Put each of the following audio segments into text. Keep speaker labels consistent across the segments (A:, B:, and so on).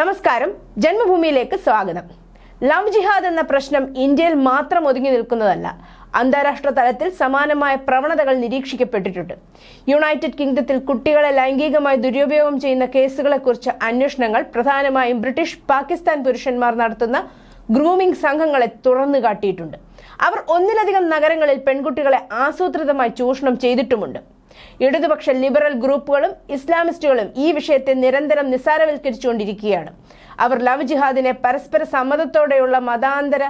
A: നമസ്കാരം. ജന്മഭൂമിയിലേക്ക് സ്വാഗതം. ലവ് ജിഹാദ് എന്ന പ്രശ്നം ഇന്ത്യയിൽ മാത്രം ഒതുങ്ങി നിൽക്കുന്നതല്ല. അന്താരാഷ്ട്ര തലത്തിൽ സമാനമായ പ്രവണതകൾ നിരീക്ഷിക്കപ്പെട്ടിട്ടുണ്ട്. യുണൈറ്റഡ് കിങ്ഡത്തിൽ കുട്ടികളെ ലൈംഗികമായി ദുരുപയോഗം ചെയ്യുന്ന കേസുകളെക്കുറിച്ച് അന്വേഷണങ്ങൾ പ്രധാനമായും ബ്രിട്ടീഷ് പാകിസ്ഥാൻ പുരുഷന്മാർ നടത്തുന്ന ഗ്രൂമിംഗ് സംഘങ്ങളെ തുറന്നു കാട്ടിയിട്ടുണ്ട്. അവർ ഒന്നിലധികം നഗരങ്ങളിൽ പെൺകുട്ടികളെ ആസൂത്രിതമായി ചൂഷണം ചെയ്തിട്ടുമുണ്ട്. ഇടതുപക്ഷ ലിബറൽ ഗ്രൂപ്പുകളും ഇസ്ലാമിസ്റ്റുകളും ഈ വിഷയത്തെ നിരന്തരം നിസ്സാരവൽക്കരിച്ചുകൊണ്ടിരിക്കുകയാണ് അവർ ലവ് ജിഹാദിനെ പരസ്പര സമ്മതത്തോടെയുള്ള മതാന്തര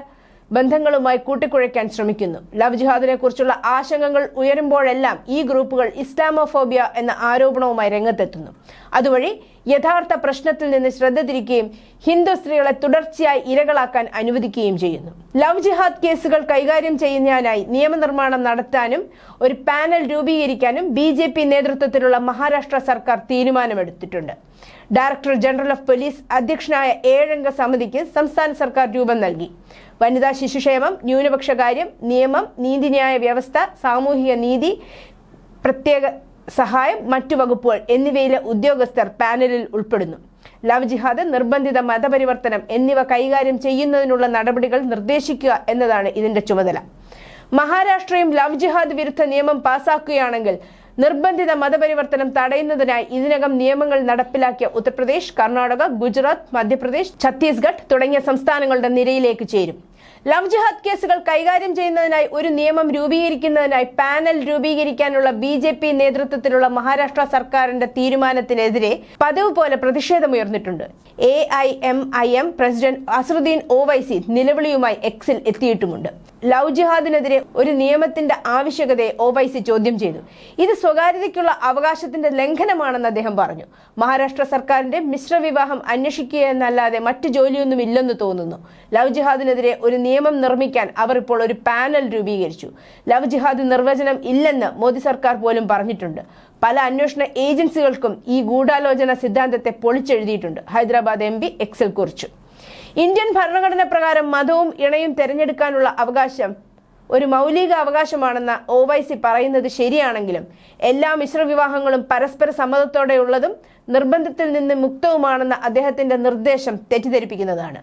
A: ബന്ധങ്ങളുമായി കൂട്ടിക്കുഴയ്ക്കാൻ ശ്രമിക്കുന്നു. ലവ് ജിഹാദിനെ കുറിച്ചുള്ള ആശങ്കകൾ ഉയരുമ്പോഴെല്ലാം ഈ ഗ്രൂപ്പുകൾ ഇസ്ലാമോഫോബിയ എന്ന ആരോപണവുമായി രംഗത്തെത്തുന്നു. അതുവഴി യഥാർത്ഥ പ്രശ്നത്തിൽ നിന്ന് ശ്രദ്ധ തിരിക്കുകയും ഹിന്ദു സ്ത്രീകളെ തുടർച്ചയായി ഇരകളാക്കാൻ അനുവദിക്കുകയും ചെയ്യുന്നു. ലവ് ജിഹാദ് കേസുകൾ കൈകാര്യം ചെയ്യുന്നതിനായി നിയമനിർമ്മാണം നടത്താനും ഒരു പാനൽ രൂപീകരിക്കാനും ബി നേതൃത്വത്തിലുള്ള മഹാരാഷ്ട്ര സർക്കാർ തീരുമാനമെടുത്തിട്ടുണ്ട്. ഡയറക്ടർ ജനറൽ ഓഫ് പോലീസ് അധ്യക്ഷനായ ഏഴംഗ സമിതിക്ക് സംസ്ഥാന സർക്കാർ രൂപം നൽകി. വനിതാ ശിശുക്ഷേമം ന്യൂനപക്ഷകാര്യം നിയമം നീതിന്യായ വ്യവസ്ഥ സാമൂഹിക നീതി പ്രത്യേക സഹായം മറ്റു വകുപ്പുകൾ എന്നിവയിലെ ഉദ്യോഗസ്ഥർ പാനലിൽ ഉൾപ്പെടുന്നു. ലവ് ജിഹാദ് നിർബന്ധിത മതപരിവർത്തനം എന്നിവ കൈകാര്യം ചെയ്യുന്നതിനുള്ള നടപടികൾ നിർദ്ദേശിക്കുക എന്നതാണ് ഇതിന്റെ ചുമതല. മഹാരാഷ്ട്രയും ലവ് ജിഹാദ് വിരുദ്ധ നിയമം പാസാക്കുകയാണെങ്കിൽ നിർബന്ധിത മതപരിവർത്തനം തടയുന്നതിനായി ഇതിനകം നിയമങ്ങൾ നടപ്പിലാക്കിയ ഉത്തർപ്രദേശ് കർണാടക ഗുജറാത്ത് മധ്യപ്രദേശ് ഛത്തീസ്ഗഡ് തുടങ്ങിയ സംസ്ഥാനങ്ങളുടെ നിരയിലേക്ക് ചേരും. ലവ് ജിഹാദ് കേസുകൾ കൈകാര്യം ചെയ്യുന്നതിനായി ഒരു നിയമം രൂപീകരിക്കുന്നതിനായി പാനൽ രൂപീകരിക്കാനുള്ള ബി ജെ പി നേതൃത്വത്തിലുള്ള മഹാരാഷ്ട്ര സർക്കാരിന്റെ തീരുമാനത്തിനെതിരെ പതിവ് പോലെ പ്രതിഷേധമുയർന്നിട്ടുണ്ട്. A I M I M president Asaduddin Owaisi നിലവിളിയുമായി എക്സിൽ എത്തിയിട്ടുമുണ്ട്. ലവ് ജിഹാദിനെതിരെ ഒരു നിയമത്തിന്റെ ആവശ്യകതയെ ഒവൈസി ചോദ്യം ചെയ്തു. ഇത് സ്വകാര്യതയ്ക്കുള്ള അവകാശത്തിന്റെ ലംഘനമാണെന്ന് അദ്ദേഹം പറഞ്ഞു. മഹാരാഷ്ട്ര സർക്കാരിന്റെ മിശ്ര വിവാഹം അന്വേഷിക്കുക എന്നല്ലാതെ മറ്റു ജോലിയൊന്നും ഇല്ലെന്ന് തോന്നുന്നു. ലവ് ജിഹാദിനെതിരെ ഒരു നിയമം നിർമ്മിക്കാൻ അവർ ഇപ്പോൾ ഒരു പാനൽ രൂപീകരിച്ചു. ലവ് ജിഹാദ് നിർവചനം ഇല്ലെന്ന് മോദി സർക്കാർ പോലും പറഞ്ഞിട്ടുണ്ട്. പല അന്വേഷണ ഏജൻസികൾക്കും ഈ ഗൂഢാലോചന സിദ്ധാന്തത്തെ പൊളിച്ചെഴുതിയിട്ടുണ്ട്. ഹൈദരാബാദ് എം പി എക്സിൽ കുറിച്ചു. ഇന്ത്യൻ ഭരണഘടന പ്രകാരം മതവും ഇണയും തിരഞ്ഞെടുക്കാനുള്ള അവകാശം ഒരു മൗലിക അവകാശമാണെന്ന ഒവൈസി പറയുന്നത് ശരിയാണെങ്കിലും എല്ലാ മിശ്രവിവാഹങ്ങളും പരസ്പര സമ്മതത്തോടെയുള്ളതും നിർബന്ധത്തിൽ നിന്ന് മുക്തവുമാണെന്ന അദ്ദേഹത്തിന്റെ നിർദ്ദേശം തെറ്റിദ്ധരിപ്പിക്കുന്നതാണ്.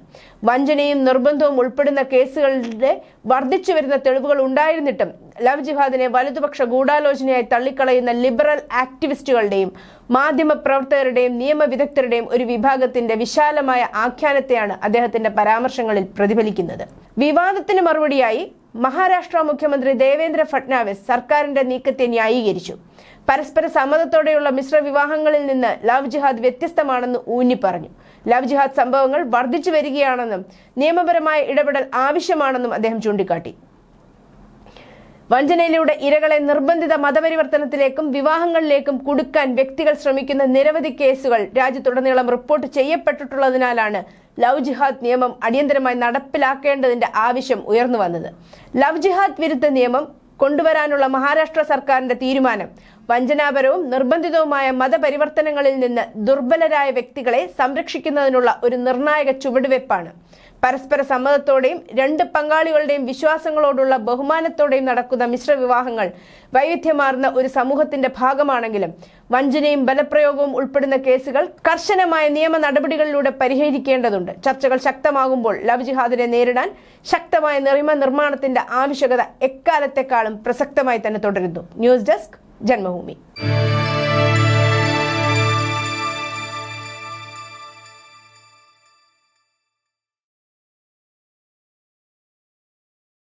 A: വഞ്ചനയും നിർബന്ധവും ഉൾപ്പെടുന്ന കേസുകളുടെ വർദ്ധിച്ചു വരുന്ന തെളിവുകൾ ഉണ്ടായിരുന്നിട്ടും ലവ് ജിഹാദിനെ വലതുപക്ഷ ഗൂഢാലോചനയായി തള്ളിക്കളയുന്ന ലിബറൽ ആക്ടിവിസ്റ്റുകളുടെയും മാധ്യമ പ്രവർത്തകരുടെയും നിയമവിദഗ്ധരുടെയും ഒരു വിഭാഗത്തിന്റെ വിശാലമായ ആഖ്യാനത്തെയാണ് അദ്ദേഹത്തിന്റെ പരാമർശങ്ങളിൽ പ്രതിഫലിക്കുന്നത്. വിവാദത്തിന് മറുപടിയായി മഹാരാഷ്ട്ര മുഖ്യമന്ത്രി ദേവേന്ദ്ര ഫട്നാവിസ് സർക്കാരിന്റെ നീക്കത്തെ ന്യായീകരിച്ചു. പരസ്പര സമ്മതത്തോടെയുള്ള മിശ്ര വിവാഹങ്ങളിൽ നിന്ന് ലവ് ജിഹാദ് വ്യത്യസ്തമാണെന്ന് ഊന്നി പറഞ്ഞു. ലവ് ജിഹാദ് സംഭവങ്ങൾ വർദ്ധിച്ചു വരികയാണെന്നും നിയമപരമായ ഇടപെടൽ ആവശ്യമാണെന്നും അദ്ദേഹം ചൂണ്ടിക്കാട്ടി. വഞ്ചനയിലൂടെ ഇരകളെ നിർബന്ധിത മതപരിവർത്തനത്തിലേക്കും വിവാഹങ്ങളിലേക്കും കുടുക്കാൻ വ്യക്തികൾ ശ്രമിക്കുന്ന നിരവധി കേസുകൾ രാജ്യത്തുടനീളം റിപ്പോർട്ട് ചെയ്യപ്പെട്ടിട്ടുള്ളതിനാലാണ് ലവ് ജിഹാദ് നിയമം അടിയന്തരമായി നടപ്പിലാക്കേണ്ടതിന്റെ ആവശ്യം ഉയർന്നു വന്നത്. ലവ് ജിഹാദ് വിരുദ്ധ നിയമം കൊണ്ടുവരാനുള്ള മഹാരാഷ്ട്ര സർക്കാരിന്റെ തീരുമാനം വഞ്ചനാപരവും നിർബന്ധിതവുമായ മതപരിവർത്തനങ്ങളിൽ നിന്ന് ദുർബലരായ വ്യക്തികളെ സംരക്ഷിക്കുന്നതിനുള്ള ഒരു നിർണായക ചുവടുവെപ്പാണ്. പരസ്പര സമ്മതത്തോടെയും രണ്ട് പങ്കാളികളുടെയും വിശ്വാസങ്ങളോടുള്ള ബഹുമാനത്തോടെയും നടക്കുന്ന മിശ്ര വിവാഹങ്ങൾ വൈവിധ്യമാർന്ന ഒരു സമൂഹത്തിന്റെ ഭാഗമാണെങ്കിലും വഞ്ചനയും ബലപ്രയോഗവും ഉൾപ്പെടുന്ന കേസുകൾ കർശനമായ നിയമ നടപടികളിലൂടെ പരിഹരിക്കേണ്ടതുണ്ട്. ചർച്ചകൾ ശക്തമാകുമ്പോൾ ലവ് ജിഹാദിനെ നേരിടാൻ ശക്തമായ നിയമ നിർമ്മാണത്തിന്റെ ആവശ്യകത എക്കാലത്തെക്കാളും പ്രസക്തമായി തന്നെ തുടരുന്നു. News desk Janmabhumi.